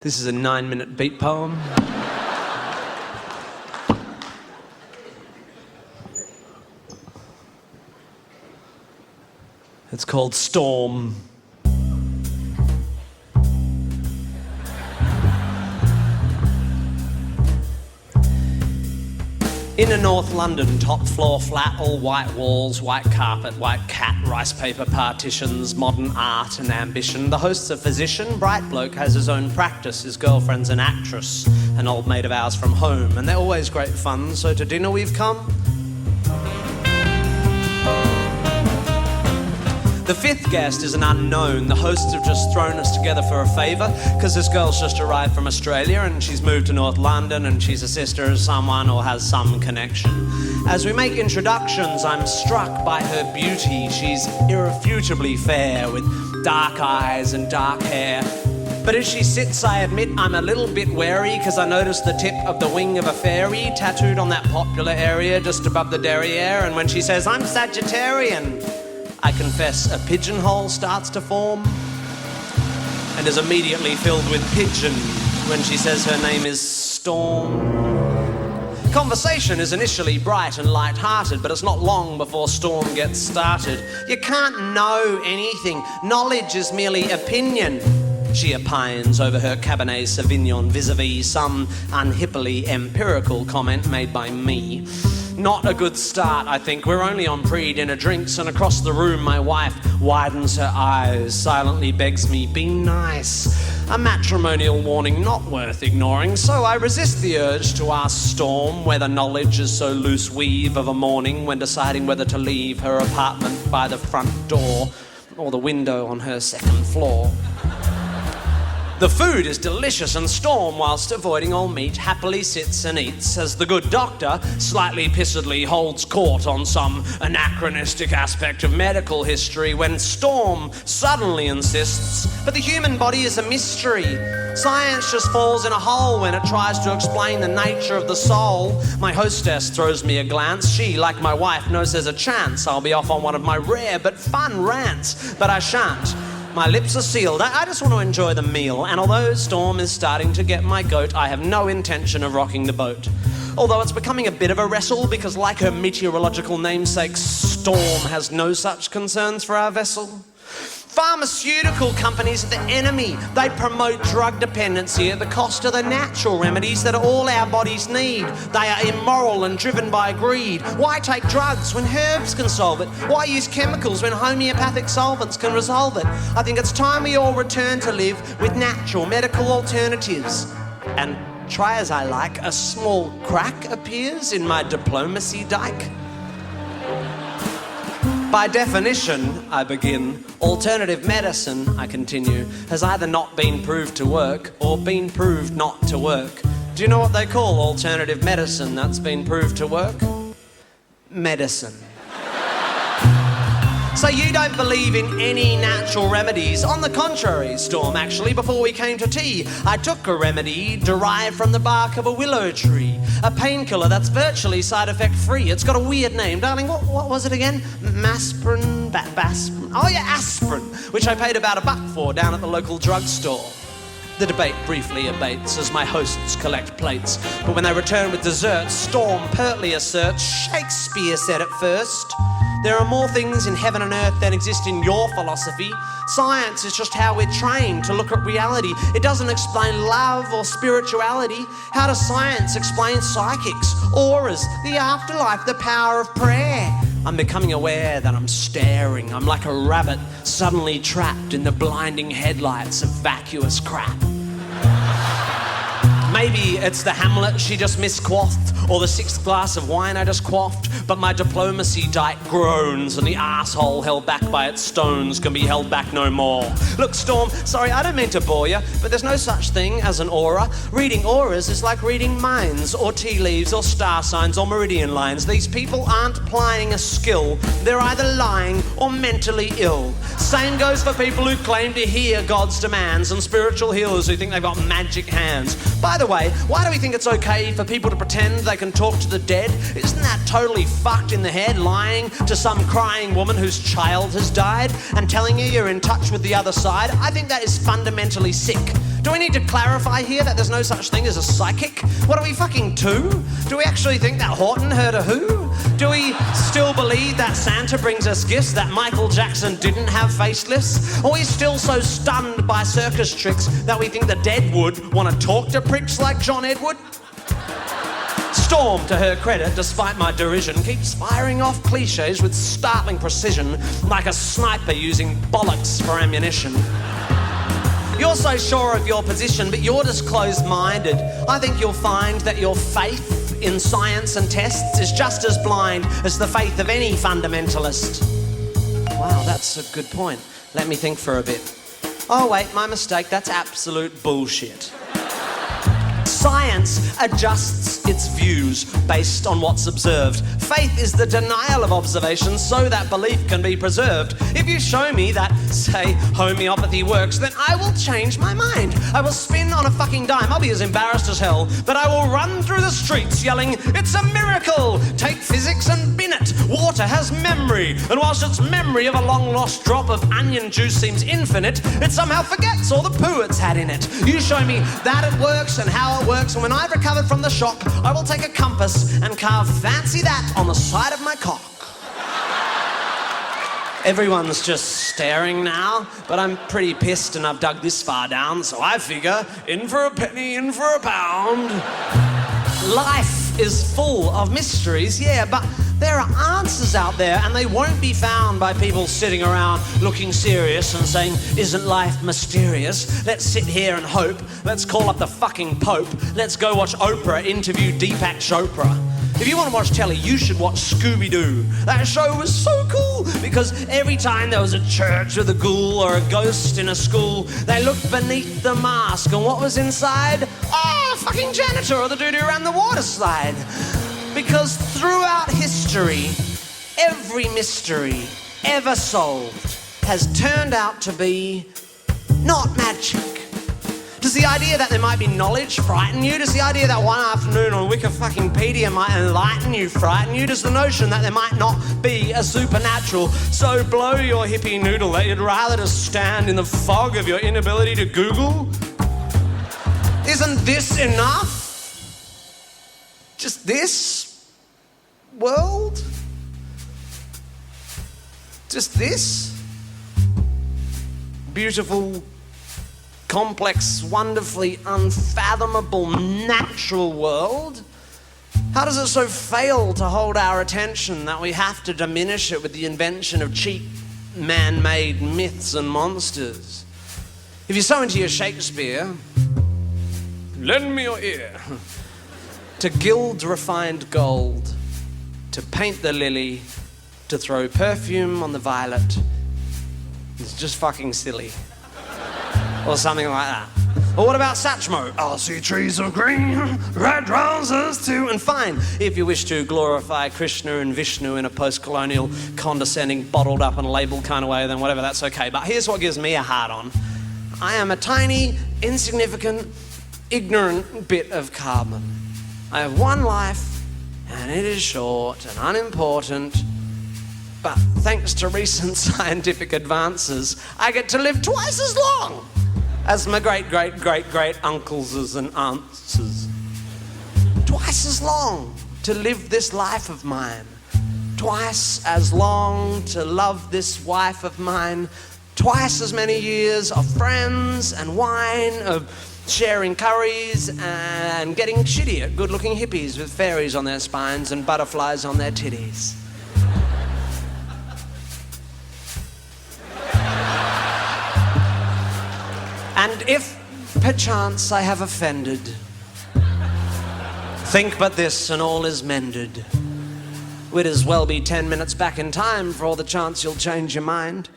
This is a nine minute beat poem. It's called Storm. In a North London top floor flat, all white walls, white carpet, white cat, rice paper partitions, modern art and ambition. The host's a physician, bright bloke, has his own practice. His girlfriend's an actress, an old mate of ours from home, and they're always great fun. So to dinner we've come. The fifth guest is an unknown. The hosts have just thrown us together for a favour because this girl's just arrived from Australia and she's moved to North London and she's a sister of someone or has some connection. As we make introductions, I'm struck by her beauty. She's irrefutably fair with dark eyes and dark hair. But as she sits, I admit I'm a little bit wary because I notice the tip of the wing of a fairy tattooed on that popular area just above the derriere. And when she says, I'm Sagittarian, I confess a pigeonhole starts to form and is immediately filled with pigeon when she says her name is Storm. Conversation is initially bright and light-hearted, but it's not long before Storm gets started. You can't know anything. Knowledge is merely opinion. She opines over her Cabernet Sauvignon vis-a-vis some unhippily empirical comment made by me. Not a good start, I think. We're only on pre dinner drinks, and across the room, my wife widens her eyes, silently begs me, Be nice. A matrimonial warning not worth ignoring, so I resist the urge to ask Storm whether knowledge is so loose weave of a morning when deciding whether to leave her apartment by the front door or the window on her second floor. The food is delicious, and Storm, whilst avoiding all meat, happily sits and eats as the good doctor, slightly pissedly, holds court on some anachronistic aspect of medical history when Storm suddenly insists, but the human body is a mystery. Science just falls in a hole when it tries to explain the nature of the soul. My hostess throws me a glance. She, like my wife, knows there's a chance I'll be off on one of my rare but fun rants, but I shan't. My lips are sealed. I, I, just want to enjoy the meal. And although Storm is starting to get my goat, I have no intention of rocking the boat. Although it's becoming a bit of a wrestle because, like her meteorological namesake, Storm has no such concerns for our vessel. Pharmaceutical companies are the enemy. They promote drug dependency at the cost of the natural remedies that all our bodies need. They are immoral and driven by greed. Why take drugs when herbs can solve it? Why use chemicals when homeopathic solvents can resolve it? I think it's time we all return to live with natural medical alternatives. And try as I like, a small crack appears in my diplomacy dike. By definition, I begin, alternative medicine, I continue, has either not been proved to work or been proved not to work. Do you know what they call alternative medicine that's been proved to work? Medicine. So you don't believe in any natural remedies? On the contrary, Storm, actually, before we came to tea, I took a remedy derived from the bark of a willow tree. A painkiller that's virtually side effect free. It's got a weird name. Darling, what, what was it again? Masprin? Ba-? Oh, yeah, aspirin, which I paid about a buck for down at the local drugstore. The debate briefly abates as my hosts collect plates, but when they return with desserts, Storm pertly asserts Shakespeare said it first. There are more things in heaven and earth than exist in your philosophy. Science is just how we're trained to look at reality. It doesn't explain love or spirituality. How does science explain psychics, auras, the afterlife, the power of prayer? I'm becoming aware that I'm staring. I'm like a rabbit suddenly trapped in the blinding headlights of vacuous crap. Maybe it's the Hamlet she just misquaffed, or the sixth glass of wine I just quaffed, but my diplomacy dike groans, and the asshole held back by its stones can be held back no more. Look, Storm, sorry, I don't mean to bore you, but there's no such thing as an aura. Reading auras is like reading minds, or tea leaves, or star signs, or meridian lines. These people aren't plying a skill, they're either lying or mentally ill. Same goes for people who claim to hear God's demands, and spiritual healers who think they've got magic hands. By the way, why do we think it's okay for people to pretend they can talk to the dead? Isn't that totally fucked in the head, lying to some crying woman whose child has died and telling you you're in touch with the other side? I think that is fundamentally sick. Do we need to clarify here that there's no such thing as a psychic? What are we fucking two? Do we actually think that Horton heard a who? Do we still believe that Santa brings us gifts, that Michael Jackson didn't have facelifts? Are we still so stunned by circus tricks that we think the dead would want to talk to pricks like John Edward? Storm, to her credit, despite my derision, keeps firing off cliches with startling precision, like a sniper using bollocks for ammunition. You're so sure of your position, but you're just closed minded. I think you'll find that your faith in science and tests is just as blind as the faith of any fundamentalist. Wow, that's a good point. Let me think for a bit. Oh, wait, my mistake. That's absolute bullshit. Science adjusts its views based on what's observed. Faith is the denial of observation so that belief can be preserved. If you show me that, say, homeopathy works, then I will change my mind. I will spin on a fucking dime. I'll be as embarrassed as hell, but I will run through the streets yelling, It's a miracle! Take physics and bin it. Water has memory, and whilst its memory of a long lost drop of onion juice seems infinite, it somehow forgets all the poo it's had in it. You show me that it works and how it works, and when I've recovered from the shock, I will take a compass and carve fancy that on the side of my cock. Everyone's just staring now, but I'm pretty pissed and I've dug this far down, so I figure in for a penny, in for a pound. Life is full of mysteries, yeah, but there are answers out there, and they won't be found by people sitting around looking serious and saying, Isn't life mysterious? Let's sit here and hope. Let's call up the fucking Pope. Let's go watch Oprah interview Deepak Chopra. If you want to watch telly, you should watch Scooby Doo. That show was so cool because every time there was a church with a ghoul or a ghost in a school, they looked beneath the mask, and what was inside? Oh, a fucking janitor or the dude who ran the water slide. Because throughout history, every mystery ever solved has turned out to be not magic. Does the idea that there might be knowledge frighten you? Does the idea that one afternoon on Wikipedia might enlighten you frighten you? Does the notion that there might not be a supernatural so blow your hippie noodle that you'd rather just stand in the fog of your inability to Google? Isn't this enough? Just this world? Just this? Beautiful, complex, wonderfully unfathomable natural world? How does it so fail to hold our attention that we have to diminish it with the invention of cheap man made myths and monsters? If you're so into your Shakespeare, lend me your ear. to gild refined gold, to paint the lily, to throw perfume on the violet. It's just fucking silly. Or something like that. Or what about Satchmo? I'll see trees of green, red roses too. And fine, if you wish to glorify Krishna and Vishnu in a post colonial, condescending, bottled up and labeled kind of way, then whatever, that's okay. But here's what gives me a hard on I am a tiny, insignificant, ignorant bit of carbon. I have one life, and it is short and unimportant. But thanks to recent scientific advances, I get to live twice as long as my great great great great uncles and aunts. Twice as long to live this life of mine. Twice as long to love this wife of mine. Twice as many years of friends and wine, of sharing curries and getting shitty at good looking hippies with fairies on their spines and butterflies on their titties. And if perchance I have offended, think but this and all is mended. We'd as well be ten minutes back in time for all the chance you'll change your mind.